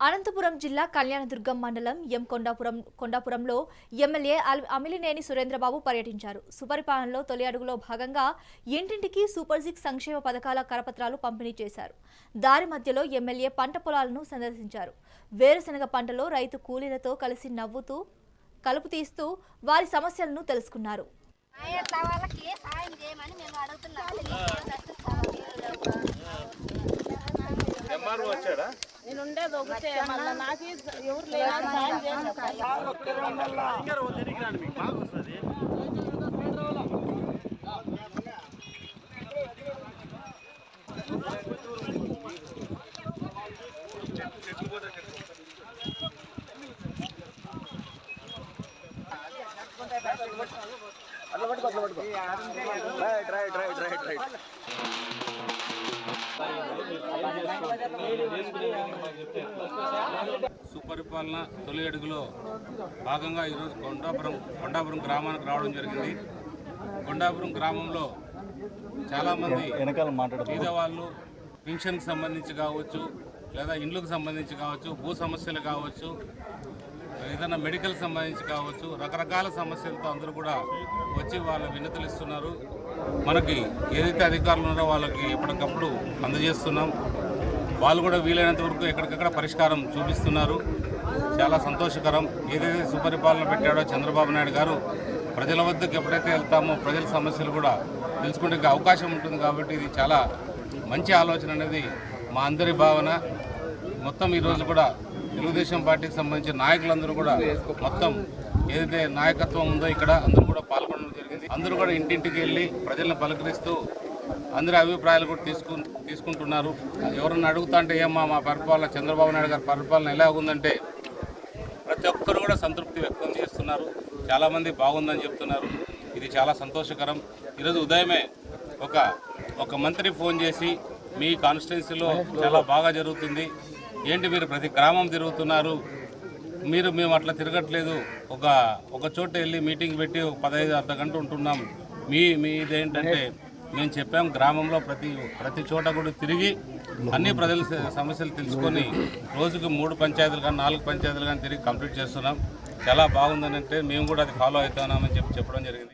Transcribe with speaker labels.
Speaker 1: అనంతపురం జిల్లా కళ్యాణదుర్గం మండలం ఎం కొండాపురం కొండాపురంలో ఎమ్మెల్యే అల్- అమిలినేని సురేంద్రబాబు పర్యటించారు. సుపరిపాలనలో తొలి అడుగులో భాగంగా ఇంటింటికి సూపర్ సిక్స్ సంక్షేమ పథకాల కరపత్రాలు పంపిణీ చేశారు. దారి మధ్యలో ఎమ్మెల్యే పంట పొలాలను సందర్శించారు. వేరుశనగ పంటలో రైతు కూలీలతో కలిసి నవ్వుతూ కలుపు తీస్తూ వారి సమస్యలను తెలుసుకున్నారు.
Speaker 2: నేను ఉండేది ఒకటే మళ్ళీ నాకు ఎవరు లేరు సాయం చేయండి
Speaker 3: right right right right right
Speaker 4: సుపరిపాలన తొలి అడుగులో భాగంగా ఈరోజు కొండాపురం కొండాపురం గ్రామానికి రావడం జరిగింది. కొండాపురం గ్రామంలో చాలామంది
Speaker 3: వెనకాల మాట్లాడదు
Speaker 4: పేదవాళ్ళు పింఛన్కి సంబంధించి కావచ్చు లేదా ఇండ్లకు సంబంధించి కావచ్చు భూ సమస్యలు కావచ్చు ఏదైనా మెడికల్ సంబంధించి కావచ్చు రకరకాల సమస్యలతో అందరూ కూడా వచ్చి వాళ్ళ వినతులు ఇస్తున్నారు. మనకి ఏదైతే అధికారులు ఉన్నారో వాళ్ళకి ఎప్పటికప్పుడు అందజేస్తున్నాం. వాళ్ళు కూడా వీలైనంత వరకు ఎక్కడికక్కడ పరిష్కారం చూపిస్తున్నారు. చాలా సంతోషకరం. ఏదైతే సుపరిపాలన పెట్టాడో చంద్రబాబు నాయుడు గారు ప్రజల వద్దకు ఎప్పుడైతే వెళ్తామో ప్రజల సమస్యలు కూడా తెలుసుకునే అవకాశం ఉంటుంది కాబట్టి ఇది చాలా మంచి ఆలోచన అనేది మా అందరి భావన. మొత్తం ఈరోజు కూడా తెలుగుదేశం పార్టీకి సంబంధించిన నాయకులందరూ కూడా మొత్తం ఏదైతే నాయకత్వం ఉందో ఇక్కడ అందరూ కూడా పాల్గొనడం జరిగింది. అందరూ కూడా ఇంటింటికి వెళ్ళి ప్రజలను పలకరిస్తూ అందరి అభిప్రాయాలు కూడా తీసుకు తీసుకుంటున్నారు. ఎవరన్నా అడుగుతా అంటే ఏమా మా పరిపాలన చంద్రబాబు నాయుడు గారి పరిపాలన ఎలా ఉందంటే ప్రతి ఒక్కరు కూడా సంతృప్తి వ్యక్తం చేస్తున్నారు. చాలామంది బాగుందని చెప్తున్నారు. ఇది చాలా సంతోషకరం. ఈరోజు ఉదయమే ఒక ఒక మంత్రి ఫోన్ చేసి మీ కాన్స్టిట్యున్సీలో చాలా బాగా జరుగుతుంది. ఏంటి మీరు ప్రతి గ్రామం తిరుగుతున్నారు? మీరు మేము అట్లా తిరగట్లేదు. ఒక ఒక చోట వెళ్ళి మీటింగ్ పెట్టి ఒక పదహైదు అర్ధ గంట ఉంటున్నాం. మీ మీదేంటంటే మేము చెప్పాం గ్రామంలో ప్రతి ప్రతి చోట కూడా తిరిగి అన్ని ప్రజల సమస్యలు తెలుసుకొని రోజుకు మూడు పంచాయతీలు కానీ నాలుగు పంచాయతీలు కానీ తిరిగి కంప్లీట్ చేస్తున్నాం. చాలా బాగుందని అంటే మేము కూడా అది ఫాలో అవుతున్నామని చెప్పి చెప్పడం జరిగింది.